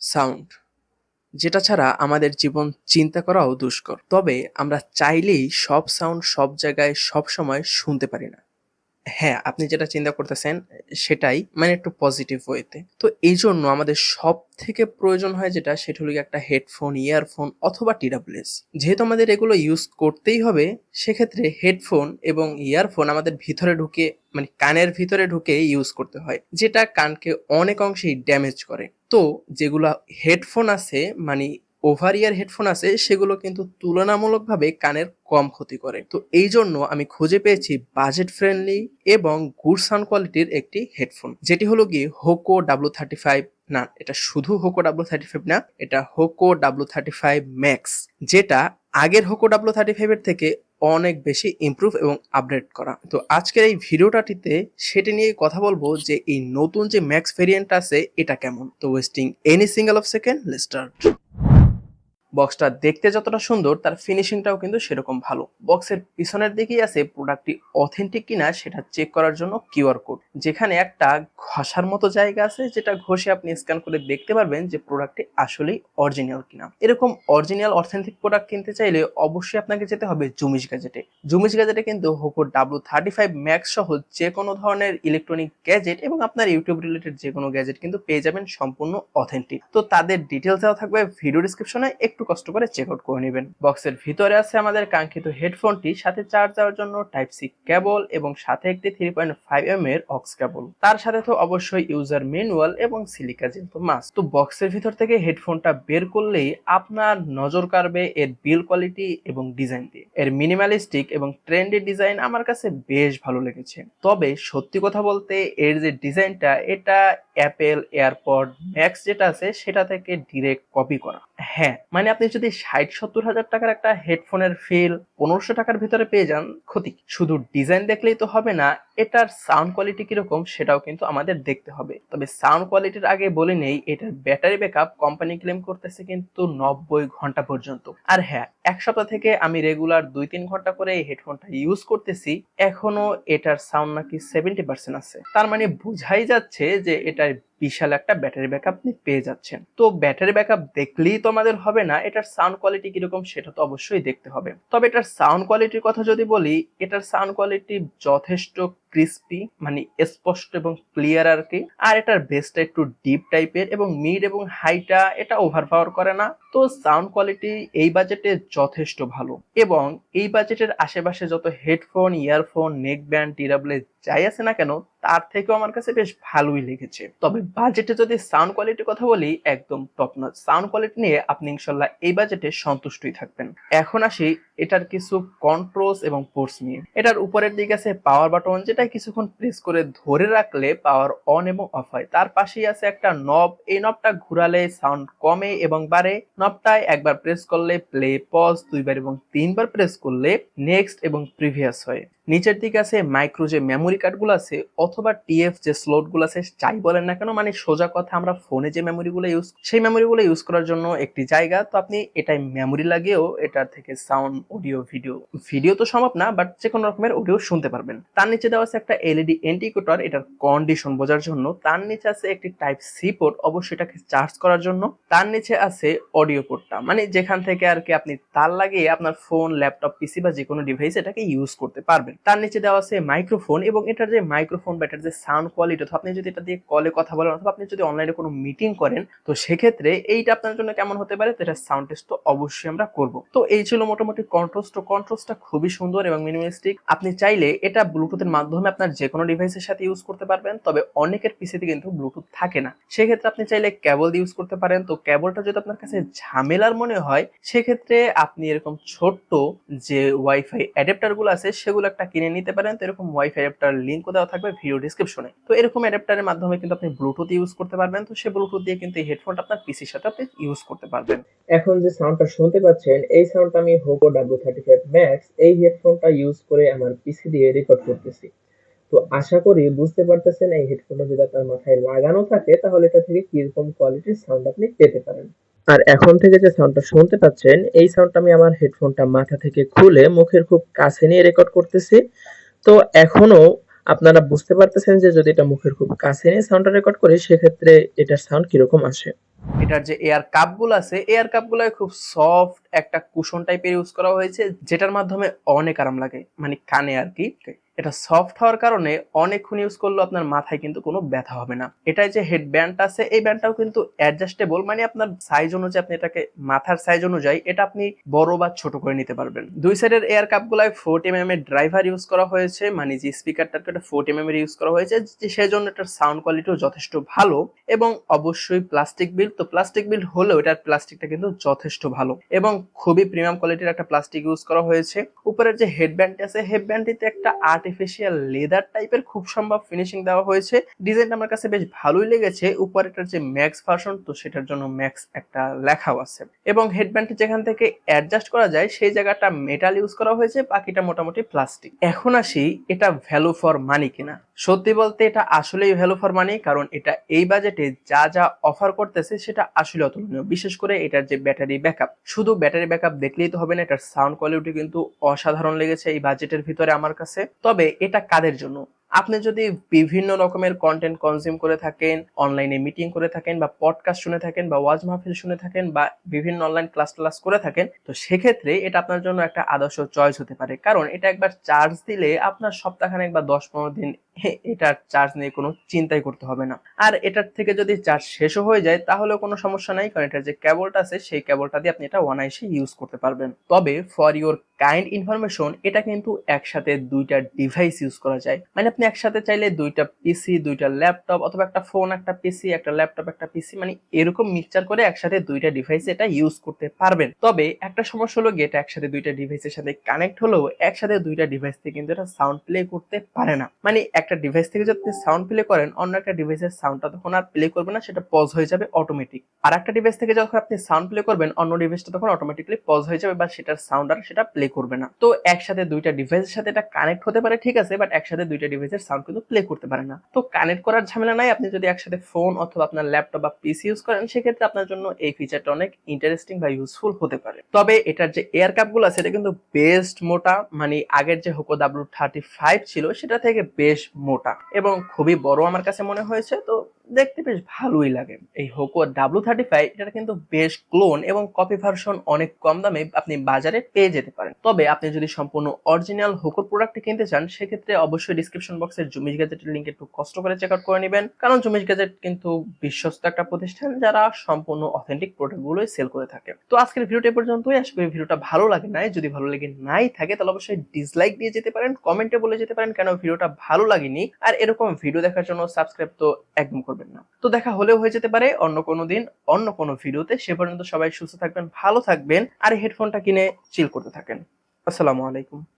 Sound. যেটা ছাড়া আমাদের জীবন চিন্তা করাও দুষ্কর। তবে আমরা চাইলেই সব সাউন্ড সব জায়গায় সব সময় শুনতে পারি না। হ্যাঁ আপনি যেটা চিন্তা করতেছেন, সেটাই মানে একটু পজিটিভ ওয়েতে তো। এই জন্য আমাদের সব থেকে প্রয়োজন হয় যেটা, সেটা হলো একটা হেডফোন ইয়ারফোন অথবা টিডাব্লিউএস যেহেতু আমাদের এগুলো ইউজ করতেই হবে, সেক্ষেত্রে হেডফোন এবং ইয়ারফোন আমাদের ভিতরে ঢুকে মানে কানের ভিতরে ঢুকে ইউজ করতে হয়, যেটা কানকে অনেক অংশেই ড্যামেজ করে। তো যেগুলো হেডফোন আছে মানে ওভার ইয়ার হেডফোন আছে, সেগুলো কিন্তু তুলনামূলকভাবে কানের কম ক্ষতি করে। তো এই জন্য আমি খুঁজে পেয়েছি বাজেট ফ্রেন্ডলি এবং গুড সাউন্ড কোয়ালিটির একটি হেডফোন যেটি হলো গিয়ে হোকো ডাব্লু থার্টি ফাইভ না, এটা শুধু হোকো ডাব্লু থার্টি ফাইভ না, এটা Hoco W thirty five max যেটা আগের হোকো ডাব্লু থার্টি ফাইভের থেকে অনেক বেশি ইমপ্রুভ এবং আপডেট করা। তো আজকের এই ভিডিওটাটিতে সেটি নিয়ে কথা বলব যে এই নতুন যে ম্যাক্স ভেরিয়েন্ট আছে, এটা কেমন? তো wasting any single of second start বক্সটা দেখতে যতটা সুন্দর, তার ফিনিশিংটাও কিন্তু সেরকম ভালো। বক্সের পিছনের দিকেই আছে প্রোডাক্টটি অথেন্টিক কিনা সেটা চেক করার জন্য কিউআর কোড যেখানে একটা ঘষার মতো জায়গা আছে, যেটা ঘষে আপনি স্ক্যান করে দেখতে পারবেন যে প্রোডাক্টটি আসলেই অরিজিনাল কিনা। এরকম অরিজিনাল অথেন্টিক প্রোডাক্ট কিনতে চাইলে অবশ্যই আপনাকে যেতে হবে জুমিশ গ্যাজেটে। জুমিশ গ্যাজেটে কিন্তু Hoco W thirty five max সহ যে কোনো ধরনের ইলেকট্রনিক গ্যাজেট এবং আপনার ইউটিউব রিলেটেড যে কোনো গ্যাজেট কিন্তু পেয়ে যাবেন সম্পূর্ণ অথেন্টিক তো তাদের ডিটেলস দেওয়া থাকবে ভিডিও ডিসক্রিপশনে একটু কষ্ট করে চেক আউট করে নেবেন। বক্সের ভিতরে আছে আমাদের কাঙ্ক্ষিত হেডফোনটি সাথে চার্জ দেওয়ার জন্য টাইপ সি কেবল এবং সাথে একটি থ্রি পয়েন্ট ফাইভ এম এর অক্স কেবল। তার সাথে তো অবশ্যই ইউজার ম্যানুয়াল এবং সিলিকা জিন্ত তো মাস্ট তো বক্সের ভিতর থেকে হেডফোনটা বের করলেই আপনার নজর কাড়বে এর বিল কোয়ালিটি এবং ডিজাইন দিয়ে। এর মিনিমালিস্টিক এবং ট্রেন্ডি ডিজাইন আমার কাছে বেশ ভালো লেগেছে। তবে সত্যি কথা বলতে এর যে ডিজাইনটা এটা অ্যাপেল এয়ারপড ম্যাক্স যেটা আছে, সেটা থেকে ডিরেক্ট কপি করা। হ্যাঁ মানে আপনি যদি ষাট, সত্তর হাজার টাকার একটা হেডফোনের ফিল পনেরোশো টাকার ভিতরে পেয়ে যান, ক্ষতি। শুধু ডিজাইন দেখলেই তো হবে না, এটার সাউন্ড কোয়ালিটি কীরকম সেটাও কিন্তু আমাদের দেখতে হবে। তবে সাউন্ড কোয়ালিটির আগে বলে নেই, এটার ব্যাটারি ব্যাকআপ কোম্পানি ক্লেম করতেছে কিন্তু নব্বই ঘণ্টা পর্যন্ত। আর হ্যাঁ এক সপ্তাহ থেকে আমি রেগুলার দুই তিন ঘণ্টা করে এই হেডফোনটা ইউজ করতেছি, এখনও এটার সাউন্ড নাকি সেভেন্টি পার্সেন্ট আছে। তার মানে বোঝাই যাচ্ছে যে এটার বিশাল একটা ব্যাটারি ব্যাকআপ আপনি পেয়ে যাচ্ছেন। তো ব্যাটারি ব্যাকআপ দেখলেই তো আমাদের হবে না, এটার সাউন্ড কোয়ালিটি কীরকম সেটা তো অবশ্যই দেখতে হবে। তবে এটার সাউন্ড কোয়ালিটির কথা যদি বলি, এটার সাউন্ড কোয়ালিটি যথেষ্ট ক্রিস্পি মানে স্পষ্ট এবং ক্লিয়ার আর কি। আর এটার বেসটা একটু ডিপ টাইপের এবং মিড এবং হাইটা এটা ওভার পাওয়ার করে না। তো সাউন্ড কোয়ালিটি এই বাজেটে যথেষ্ট ভালো। এবং এই বাজেটের আশেপাশে যত হেডফোন ইয়ারফোন নেক ব্যান্ড টিরাবলে যাই আছে না কেন, তার থেকেও আমার কাছে বেশ ভালোই লেগেছে। তবে বাজেটে যদি সাউন্ড কোয়ালিটির কথা বলি, একদম টপ নচ সাউন্ড কোয়ালিটি নিয়ে আপনি ইনশাল্লাহ এই বাজেটে সন্তুষ্টই থাকবেন। এখন আসি এটার কিছু কন্ট্রোলস এবং পোর্টস নিয়ে। এটার উপরের দিকে আছে পাওয়ার বাটন যেটা কিছুক্ষণ প্রেস করে ধরে রাখলে পাওয়ার অন এবং অফ হয়। তার পাশেই আছে একটা নব এই নবটা ঘুরালে সাউন্ড কমে এবং বাড়ে। নবটায় একবার প্রেস করলে প্লে পজ দুইবার এবং তিনবার প্রেস করলে নেক্সট এবং প্রিভিয়াস হয়। নিচের দিকে আছে মাইক্রো যে মেমোরি কার্ডগুলো আছে, অথবা টিএফ যে স্লটগুলো আছে, যাই বলেন না কেন মানে সোজা কথা আমরা ফোনে যে মেমোরিগুলো ইউজ সেই মেমোরিগুলো ইউজ করার জন্য একটি জায়গা। তো আপনি এটাই মেমোরি লাগিয়েও এটার থেকে সাউন্ড অডিও ভিডিও ভিডিও তো সম্ভব না বাট যে কোনো রকমের অডিও শুনতে পারবেন। তার নিচে দেওয়া আছে একটা এলইডি ইন্ডিকেটর এটার কন্ডিশন বোঝার জন্য। তার নিচে আছে একটি টাইপ সি পোর্ট অবশ্যই এটাকে চার্জ করার জন্য। তার নিচে আছে অডিও পোর্টটা মানে যেখান থেকে আর কি আপনি তার লাগিয়ে আপনার ফোন ল্যাপটপ পিসি বা যে কোনো ডিভাইস এটাকে ইউজ করতে পারবেন। তার নিচে দেওয়া আছে মাইক্রোফোন এবং এটার যে মাইক্রোফোন বা এটার যে সাউন্ড কোয়ালিটি অথবা আপনি যদি এটা দিয়ে কলে কথা বলেন অথবা আপনি যদি অনলাইনে কোনো মিটিং করেন, তো সেক্ষেত্রে এইটা আপনার জন্য কেমন হতে পারে? তো এটার সাউন্ড টেস্ট তো অবশ্যই আমরা করব। তো এই ছিল মোটামুটি কন্ট্রোস্ট কন্ট্রোস্টটা খুবই সুন্দর এবং মিনিমালিস্টিক আপনি চাইলে এটা ব্লুটুথের মাধ্যমে আপনার যে কোনো ডিভাইসের সাথে ইউজ করতে পারবেন, তবে অনেকের পিসিতে কিন্তু ব্লুটুথ থাকে না। সেক্ষেত্রে আপনি চাইলে কেবল ইউজ করতে পারেন। তো কেবলটা যদি আপনার কাছে ঝামেলার মনে হয়, সেক্ষেত্রে আপনি এরকম ছোট্ট যে ওয়াইফাই অ্যাডাপ্টারগুলো আছে, সেগুলো একটা কিনে নিতে পারেন, তো এরকম ওয়াইফাই অ্যাডাপ্টার লিঙ্কও দেওয়া থাকবে ভিডিও ডিসক্রিপশনে তো এরকম অ্যাডাপ্টারের মাধ্যমে কিন্তু আপনি ব্লুটুথ ইউজ করতে পারবেন, তো সে ব্লুটুথ দিয়ে কিন্তু এই হেডফোনটা আপনার পিসির সাথে আপনি ইউজ করতে পারবেন। এখন যে সাউন্ডটা শুনতে পাচ্ছেন, এই সাউন্ডটা আমি Hoco W thirty five max এই হেডফোনটা ইউজ করে আমার পিসি দিয়ে রেকর্ড করতেছি। তো আশা করি বুঝতে পারতেছেন, এই হেডফোনটা যদি আপনার মাথায় লাগানো থাকে, তাহলে এটা থেকে কীরকম কোয়ালিটির সাউন্ড আপনি পেতে পারেন। আর এখন থেকে যে সাউন্ডটা শুনতে পাচ্ছেন, এই সাউন্ডটা আমি আমার হেডফোনটা মাথা থেকে খুলে মুখের খুব কাছে নিয়ে রেকর্ড করতেছি। তো এখনও আপনারা বুঝতে পারতেছেন যে যদি এটা মুখের খুব কাছে নিয়ে সাউন্ডটা রেকর্ড করি, সেক্ষেত্রে এটার সাউন্ড কীরকম আসে। এটার যে এয়ার কাপগুলো আছে এয়ার কাপগুলো খুব সফট একটা কুশন টাইপের ইউজ করা হয়েছে, যেটার মাধ্যমে অনেক আরাম লাগে মানে কানে আর কি। এটা সফট হওয়ার কারণে অনেকক্ষণ ইউজ করলেও আপনার মাথায় কিন্তু কোনো ব্যথা হবে না। এটাই যে হেড ব্যান্ডটা আছে, এই ব্যান্ডটাও কিন্তু অ্যাডজাস্টেবল মানে আপনার সাইজ অনুযায়ী আপনি এটাকে মাথার সাইজ অনুযায়ী এটা আপনি বড় বা ছোট করে নিতে পারবেন। দুই সাইডের এয়ার কাপগুলায় ফোর্ট এম এম এর ড্রাইভার ইউজ করা হয়েছে মানে যে স্পিকারটাকে এটা ফোর্ট এম এম এর ইউজ করা হয়েছে, যে সেই জন্য এটার সাউন্ড কোয়ালিটিও যথেষ্ট ভালো এবং অবশ্যই প্লাস্টিক বিল্ড তো প্লাস্টিক বিল্ড হলেও এটার প্লাস্টিকটা কিন্তু যথেষ্ট ভালো এবং খুবই প্রিমিয়াম কোয়ালিটির একটা প্লাস্টিক ইউজ করা হয়েছে। উপরের যে হেডব্যান্ডটি আছে হেডব্যান্ডটিতে একটা আর্টিফিশিয়াল লেদার টাইপের খুব সম্ভব ফিনিশিং দেওয়া হয়েছে। ডিজাইনটা আমার কাছে বেশ ভালোই লেগেছে। উপরেটার যে ম্যাক্স ভার্সন তো সেটার জন্য ম্যাক্স একটা লেখাও আছে। এবং হেডব্যান্ডটি যেখান থেকে অ্যাডজাস্ট করা যায়, সেই জায়গাটা মেটাল ইউজ করা হয়েছে, বাকিটা মোটামুটি প্লাস্টিক এখন আসি, এটা ভ্যালু ফর মানি কিনা। সত্যি বলতে এটা আসলেই ভ্যালু ফর মানি কারণ এটা এই বাজেটে যা যা অফার করতেছে, সেটা আসলে অতুলনীয়। বিশেষ করে এটার যে ব্যাটারি ব্যাকআপ শুধু ব্যাটারি ব্যাকআপ দেখলেই তো হবে না, এটার সাউন্ড কোয়ালিটি কিন্তু অসাধারণ লেগেছে এই বাজেটের ভিতরে আমার কাছে। তবে এটা কাদের জন্য? আপনি যদি বিভিন্ন রকমের কন্টেন্ট কনজিউম করে থাকেন অনলাইনে মিটিং করে থাকেন বা পডকাস্ট শুনে থাকেন বা ওয়াজ মাহফিল শুনে থাকেন বা বিভিন্ন অনলাইন ক্লাস ক্লাস করে থাকেন, তো সেক্ষেত্রে এটা আপনার জন্য একটা আদর্শ চয়েস হতে পারে। কারণ এটা একবার চার্জ দিলে আপনার সপ্তাহখানেক বা দশ পনেরো দিন এটার চার্জ নিয়ে কোনো চিন্তাই করতে হবে না। আর এটার থেকে যদি চার্জ শেষও হয়ে যায় তাহলে কোনো সমস্যা নাই, কারণ এটার যে কেবলটা আছে, সেই কেবলটা দিয়ে আপনি এটা অনায়াসে ইউজ করতে পারবেন। তবে ফর ইউর কাইন্ড ইনফরমেশন এটা কিন্তু একসাথে দুইটা ডিভাইস ইউজ করা যায়। মানে আপনি একসাথে চাইলে দুইটা পিসি দুইটা ল্যাপটপ অথবা একটা ফোন একটা পিসি একটা ল্যাপটপ একটা পিসি মানে এরকম মিক্সচার করে একসাথে দুইটা ডিভাইস এটা ইউজ করতে পারবেন। তবে একটা সমস্যা হলো এটা একসাথে দুইটা ডিভাইসের সাথে কানেক্ট হলেও একসাথে দুইটা ডিভাইস থেকে কিন্তু এটা সাউন্ড প্লে করতে পারে না। মানে একটা ডিভাইস থেকে যদি সাউন্ড প্লে করেন, অন্য একটা ডিভাইসের সাউন্ডটা তখন আর প্লে করবে না, সেটা পজ হয়ে যাবে অটোমেটিক আর একটা ডিভাইস থেকে যখন আপনি সাউন্ড প্লে করবেন, অন্য ডিভাইসটা তখন অটোমেটিকলি পজ হয়ে যাবে বা সেটার সাউন্ড আর সেটা প্লে করবে না। তো একসাথে দুইটা ডিভাইসের সাথে এটা কানেক্ট হতে পারে, ঠিক আছে বাট একসাথে দুইটা ডিভাইসের সাউন্ড কিন্তু প্লে করতে পারে না। তো কানেক্ট করার ঝামেলা নাই। আপনি যদি একসাথে ফোন অথবা আপনার ল্যাপটপ বা পিসি ইউজ করেন, সেক্ষেত্রে আপনার জন্য এই ফিচারটা অনেক ইন্টারেস্টিং বা ইউজফুল হতে পারে। তবে এটার যে এয়ার কাপগুলো আছে, এটা কিন্তু বেস্ট মোটা। মানে আগের যে হোকো ডাব্লিউ থার্টি ফাইভ ছিল, সেটা থেকে বেশ মোটা। এবং খুবই বড় আমার কাছে মনে হয়েছে। তো দেখতে বেশ ভালোই লাগে। এই হোকো ডাব্লু থার্টি ফাইভ এটা কিন্তু বেশ ক্লোন এবং কপি ভার্সন অনেক কম দামে আপনি বাজারে পেয়ে যেতে পারেন। তবে আপনি যদি সম্পূর্ণ অরিজিনাল হোকোর প্রোডাক্ট কিনতে চান, সেক্ষেত্রে অবশ্যই ডিসক্রিপশন বক্সের জুমিজ গ্যাজেটের লিঙ্ক একটু কষ্ট করে চেক আউট করে নেবেন। কারণ জুমিজ গ্যাজেট কিন্তু বিশ্বস্ত একটা প্রতিষ্ঠান যারা সম্পূর্ণ অথেন্টিক প্রোডাক্টগুলোই সেল করে থাকে। তো আজকের ভিডিওটা পর্যন্তই। আশা করি ভিডিওটা ভালো লাগে নাই। যদি ভালো লাগে নাই থাকে, তাহলে অবশ্যই ডিসলাইক দিয়ে যেতে পারেন কমেন্টে বলে যেতে পারেন কেন ভিডিওটা ভালো লাগেনি। আর এরকম ভিডিও দেখার জন্য সাবস্ক্রাইব তো একদম করবেন না। তো দেখা হলেও হয়ে যেতে পারে অন্য কোনো দিন, অন্য কোনো ভিডিওতে। সে পর্যন্ত সবাই সুস্থ থাকবেন, ভালো থাকবেন, আর হেডফোনটা কিনে চিল করতে থাকেন। আসসালামু আলাইকুম।